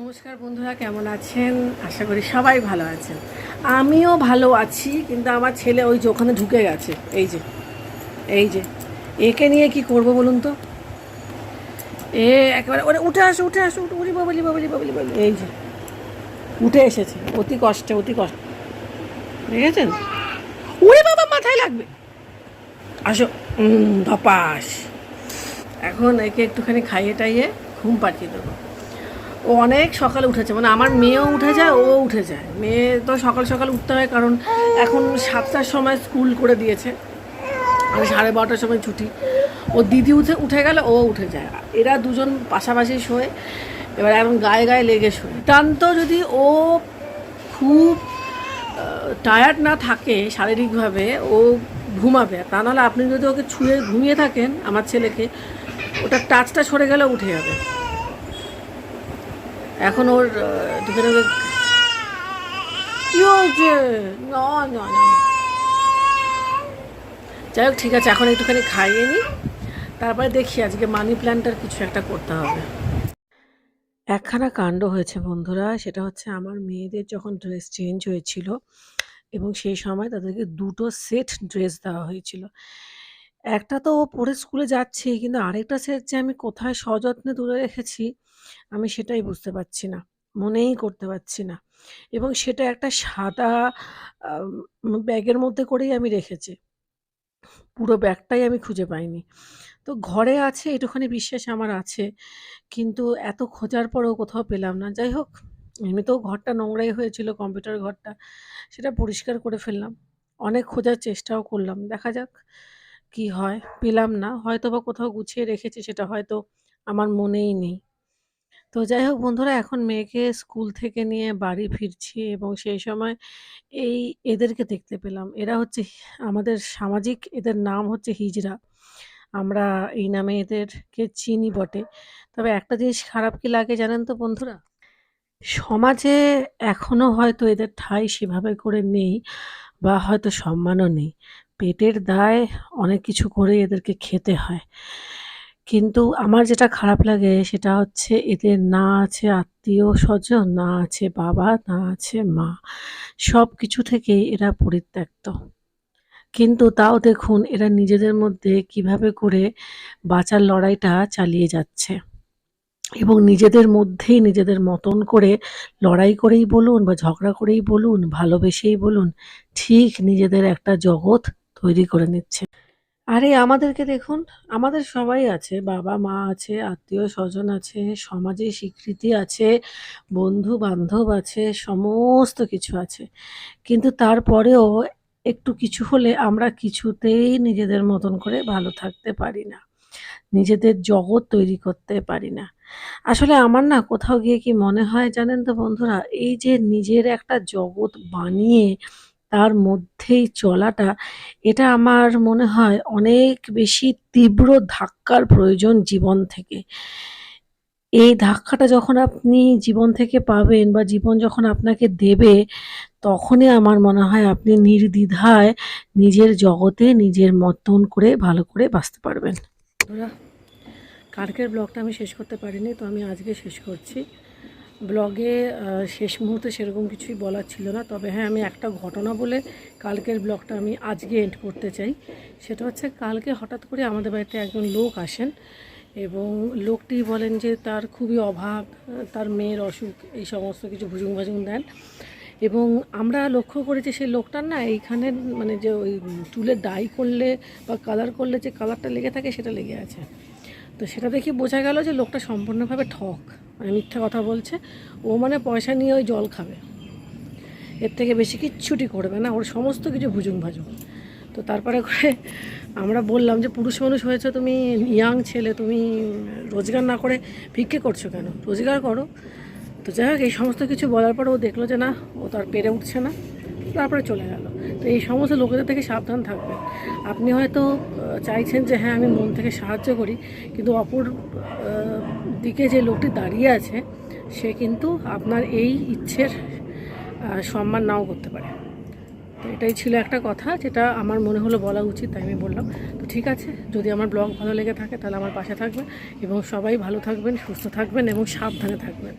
নমস্কার বন্ধুরা, কেমন আছেন? আশা করি সবাই ভালো আছেন। আমিও ভালো আছি, কিন্তু আমার ছেলে ওই যে ওখানে ঢুকে গেছে। এই যে এই যে। একে নিয়ে কি করব বলুন তো? এ একেবারে, ওরে উঠে আসো উঠে আসো, উঠে উড়ি বাবলি বাবলি বাবলি বাবলি এই যে, উঠে এসেছে। অতি কষ্টে, অতি কষ্ট। দেখেছেন? ওরে বাবা, মাথায় লাগবে। আসো। ধপাস। এখন একে একটুখানি খাইয়ে টাইয়ে ঘুম পাঠিয়ে দেবো। ও অনেক সকালে উঠেছে মানে আমার মেয়েও উঠে যায়, ও উঠে যায়। মেয়ে তো সকাল সকাল উঠতে হয় কারণ এখন সাতটার সময় স্কুল করে দিয়েছে মানে সাড়ে বারোটার সময় ছুটি। ও দিদি উঠে উঠে গেলে ও উঠে যায়। এরা দুজন পাশাপাশি শোয়, এবার এখন গায়ে গায়ে লেগে শোয়। টান্ত যদি ও খুব টায়ার্ড না থাকে শারীরিকভাবে, ও ঘুমাবে। তা নাহলে আপনি যদি ওকে ছুঁয়ে ঘুমিয়ে থাকেন, আমার ছেলেকে ওটা টাচটা সরে গেলে উঠে যাবে। এখন ওর দুপুরে ওকে কি হয়েছে? না না না যাই হোক, ঠিক আছে, এখন একটুখানি খাইয়ে নিই তারপরে দেখি আজকে মানি প্ল্যান্টার কিছু একটা করতে হবে। একখানা কাণ্ড হয়েছে বন্ধুরা, সেটা হচ্ছে আমার মেয়েদের যখন ড্রেস চেঞ্জ হয়েছিল এবং সেই সময় তাদেরকে দুটো সেট ড্রেস দেওয়া হয়েছিল। একটা তো ও পরে স্কুলে যাচ্ছে, কিন্তু আরেকটা সেট যে আমি কোথায় সযত্নে তুলে রেখেছি, আমি সেটাই বুঝতে পারছি না, মনেই করতে পারছি না। এবং সেটা একটা সাদা ব্যাগের মধ্যে করেই আমি রেখেছি। পুরো ব্যাগটাই আমি খুঁজে পাইনি। তো ঘরে আছে, এটুখানি বিশ্বাস আমার আছে, কিন্তু এত খোঁজার পরেও কোথাও পেলাম না। যাই হোক, এমনিতেও ঘরটা নোংরাই হয়েছিল, কম্পিউটার ঘরটা, সেটা পরিষ্কার করে ফেললাম। অনেক খোঁজার চেষ্টাও করলাম। দেখা যাক কি হয়? পেলাম না। হয়তো বা কোথাও গুছিয়ে রেখেছি, সেটা হয়তো আমার মনেই নেই। তো যাই হোক বন্ধুরা, এখন মেয়েকে স্কুল থেকে নিয়ে বাড়ি ফিরছি এবং সেই সময় এই এদেরকে দেখতে পেলাম। এরা হচ্ছে আমাদের সামাজিক, এদের নাম হচ্ছে হিজড়া। আমরা এই নামে এদেরকে চিনি বটে। তবে একটা জিনিস খারাপ কি লাগে জানেন তো বন্ধুরা? সমাজে এখনও হয়তো এদের ঠাঁই সেভাবে করে নেই বা হয়তো সম্মানও নেই। পেটের দায় অনেক কিছু করে এদেরকে খেতে হয়। কিন্তু আমার যেটা খারাপ লাগে সেটা হচ্ছে এদের না আছে আত্মীয় স্বজন, না আছে বাবা, না আছে মা। সব কিছু থেকেই এরা পরিত্যক্ত। কিন্তু তাও দেখুন এরা নিজেদের মধ্যে কীভাবে করে বাঁচার লড়াইটা চালিয়ে যাচ্ছে। এবং নিজেদের মধ্যেই নিজেদের মতন করে লড়াই করেই বলুন বা ঝগড়া করেই বলুন, ভালোবেসেই বলুন, ঠিক নিজেদের একটা জগৎ তৈরি করে নিচ্ছে। আরে, আমাদেরকে দেখুন, আমাদের সবাই আছে, বাবা, মা আছে, আত্মীয় স্বজন আছে, সমাজে স্বীকৃতি আছে বন্ধু বান্ধব আছে, সমস্ত কিছু আছে। কিন্তু তারপরেও একটু কিছু হলে আমরা কিছুতেই নিজেদের মতন করে ভালো থাকতে পারি না। নিজেদের জগৎ তৈরি করতে পারি না। আসলে আমার না কোথাও গিয়ে কি মনে হয় জানেন তো বন্ধুরা? এই যে নিজের একটা জগৎ বানিয়ে তার মধ্যেই চলাটা, এটা আমার মনে হয় অনেক বেশি তীব্র ধাক্কার প্রয়োজন জীবন থেকে। এই ধাক্কাটা যখন আপনি জীবন থেকে পাবেন বা জীবন যখন আপনাকে দেবে, তখনই আমার মনে হয় আপনি নির্দ্বিধায় নিজের জগতে নিজের মতন করে, ভালো করে বাঁচতে পারবেন। কালকের ব্লগটা আমি শেষ করতে পারিনি, তো আমি আজকে শেষ করছি। ব্লগে শেষ মুহূর্তে সেরকম কিছুই বলার ছিল না। তবে হ্যাঁ আমি একটা ঘটনা বলে কালকের ব্লগটা আমি আজকে এন্ড করতে চাই। সেটা হচ্ছে কালকে হঠাৎ করে আমাদের বাড়িতে একজন লোক আসেন এবং লোকটি বলেন যে তার খুবই অভাব, তার মেয়ের অসুখ, এই সমস্ত কিছু ভুজুং ভাজুং দেন। এবং আমরা লক্ষ্য করেছি সেই লোকটার না এইখানে মানে যে ওই চুলে ডাই করলে বা কালার করলে যে কালারটা লেগে থাকে সেটা লেগে আছে। তো সেটা দেখে বোঝা গেল যে লোকটা সম্পূর্ণভাবে ঠক মানে মিথ্যা কথা বলছে। ও মানে পয়সা নিয়ে ওই জল খাবে। এর থেকে বেশি কিচ্ছুটি করবে না, ওর সমস্ত কিছু ভুজুং ভাজুং। তো তারপরে করে আমরা বললাম যে, পুরুষ মানুষ হয়েছে তুমি ইয়াং ছেলে, তুমি রোজগার না করে ভিক্ষে করছ কেন? রোজগার করো। তো যাই হোক, এই সমস্ত কিছু বলার পরে ও দেখল যে না, ও তার পেরে উঠছে না। তারপরে চলে গেল। তো এই সমস্ত লোকেদের থেকে সাবধান থাকবেন। আপনি হয়তো চাইছেন যে হ্যাঁ আমি মন থেকে সাহায্য করি, কিন্তু অপর দিকে যে লোকটি দাঁড়িয়ে আছে, সে কিন্তু আপনার এই ইচ্ছের সম্মান নাও করতে পারে। তো এটাই ছিল একটা কথা, যেটা আমার মনে হলো বলা উচিত, তাই আমি বললাম। তো ঠিক আছে, যদি আমার ব্লগ ভালো লেগে থাকে, তাহলে আমার পাশে থাকবেন, এবং সবাই ভালো থাকবেন, সুস্থ থাকবেন, এবং সাবধানে থাকবেন।